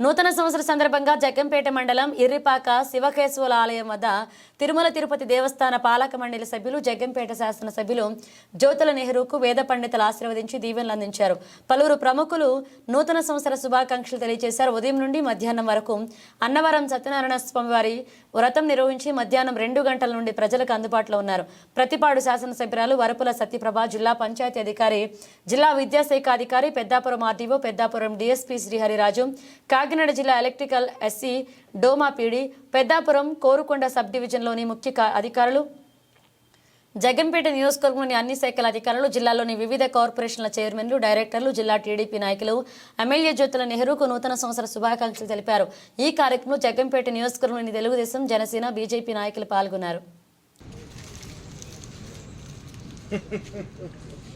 నూతన సంవత్సర సందర్భంగా జగ్గంపేట మండలం ఇర్రిపాక శివకేశవుల ఆలయం వద్ద తిరుమల తిరుపతి దేవస్థాన పాలక మండలి సభ్యులు జగ్గంపేట శాసన సభ్యులు జ్యోతుల నెహ్రూకు వేద పండితులు ఆశీర్వదించి దీవెనలు అందించారు. పలువురు ప్రముఖులు నూతన సంవత్సర శుభాకాంక్షలు తెలియజేశారు. ఉదయం నుండి మధ్యాహ్నం వరకు అన్నవరం సత్యనారాయణ స్వామి వారి వ్రతం నిర్వహించి మధ్యాహ్నం రెండు గంటల నుండి ప్రజలకు అందుబాటులో ఉన్నారు. ప్రతిపాడు శాసనసభ్యురాలు వరపుల సత్యప్రభ జిల్లా పంచాయతీ అధికారి జిల్లా విద్యాశాఖ అధికారి పెద్దాపురం ఆర్డీఓ పెద్దాపురం డిఎస్పీ శ్రీహరిరాజు కాకినాడ జిల్లా ఎలక్ట్రికల్ ఎస్సీ డోమాపీడి పెద్దాపురం కోరుకొండ సబ్ డివిజన్లోని ముఖ్య అధికారులు. జగన్పేట నియోజకవర్గంలోని అన్ని శాఖల అధికారులు జిల్లాలోని వివిధ కార్పొరేషన్ల చైర్మన్లు డైరెక్టర్లు జిల్లా టీడీపీ నాయకులు ఎమ్మెల్యే జ్యోతుల నెహ్రూకు నూతన సంవత్సర శుభాకాంక్షలు తెలిపారు. ఈ కార్యక్రమంలో జగన్పేట నియోజకవర్గంలోని తెలుగుదేశం జనసేన బీజేపీ నాయకులు పాల్గొన్నారు.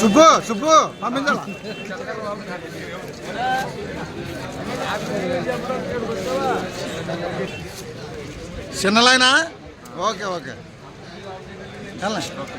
సుబ్బు సుబ్బు పంపించాల చిన్నలైనా? Okay okay. ఓకే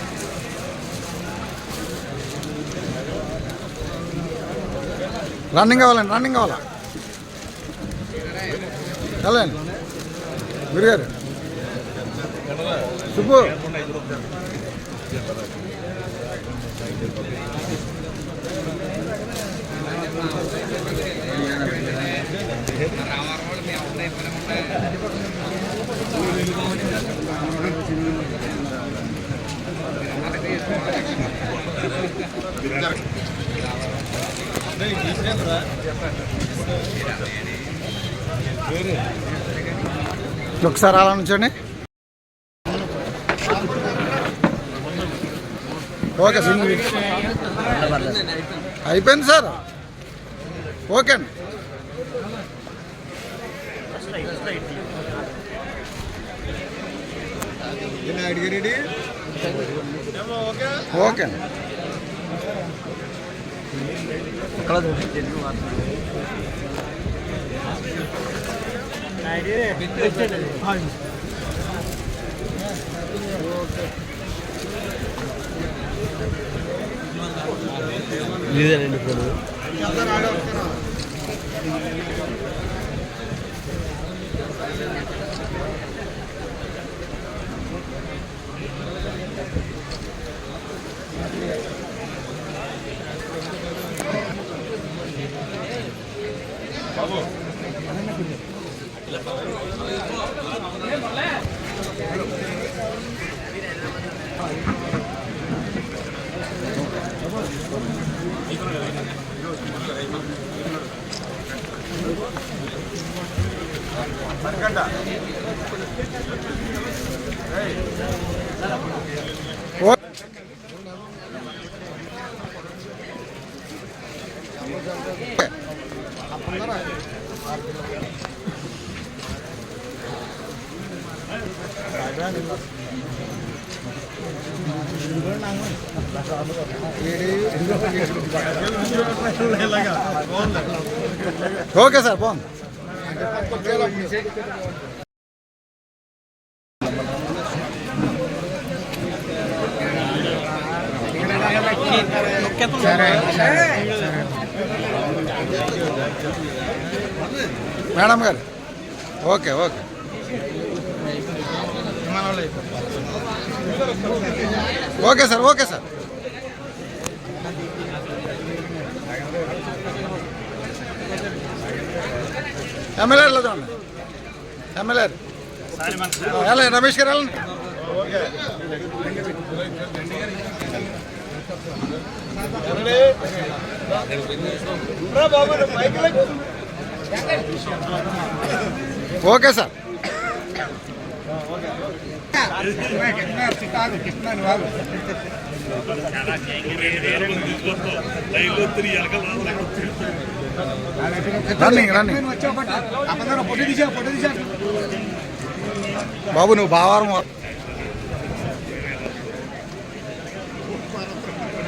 రన్నింగ్ కావాలండి రన్నింగ్ కావాలా? వెళ్ళండి. గురుగారు. సుబ్బు. ఒకసారి అలా నుంచండి ఓకే సింగ్ అయిపోయింది. సార్? ఓకే అండి. ఓకే అండి ఇదేనండి ఇప్పుడు ఓ- ఓకే సార్ బాగుంది मैडम गारे okay. Okay sir okay sir. MLA చూడండి. ఎమ్మెల్యే వెళ్ళండి రమేష్ గారు వెళ్ళండి ఓకే సార్. రన్నింగ్ రన్నింగ్ బాబు నువ్వు బావారం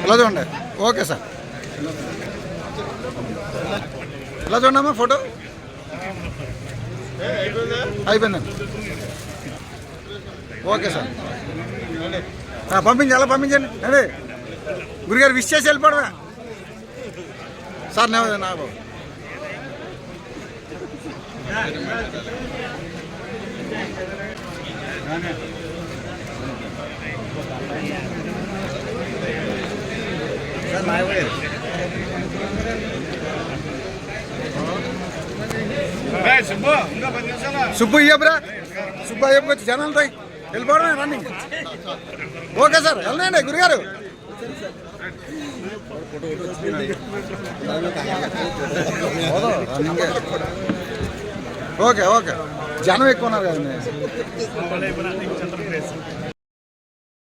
ఇలా చూడండి. Okay sir. ఇలా చూడమ్మా ఫోటో. అయిపోయిందండి. Okay sir. ఆ, పంపించండి ఎలా పంపించండి. అండి గురిగారు విష్ చేసి వెళ్ళిపోవడమే సార్ నా నా బాబు సుబ్బు ఇయ్యబ్రా సుబ్బు అయ్యప్పకొచ్చి జనాలు రాయి వెళ్ళిపోవడమే రన్నింగ్ ఓకే సార్ వెళ్ళండి గురుగారు. ఓకే ఓకే జనం ఎక్కువ ఉన్నారు కదండి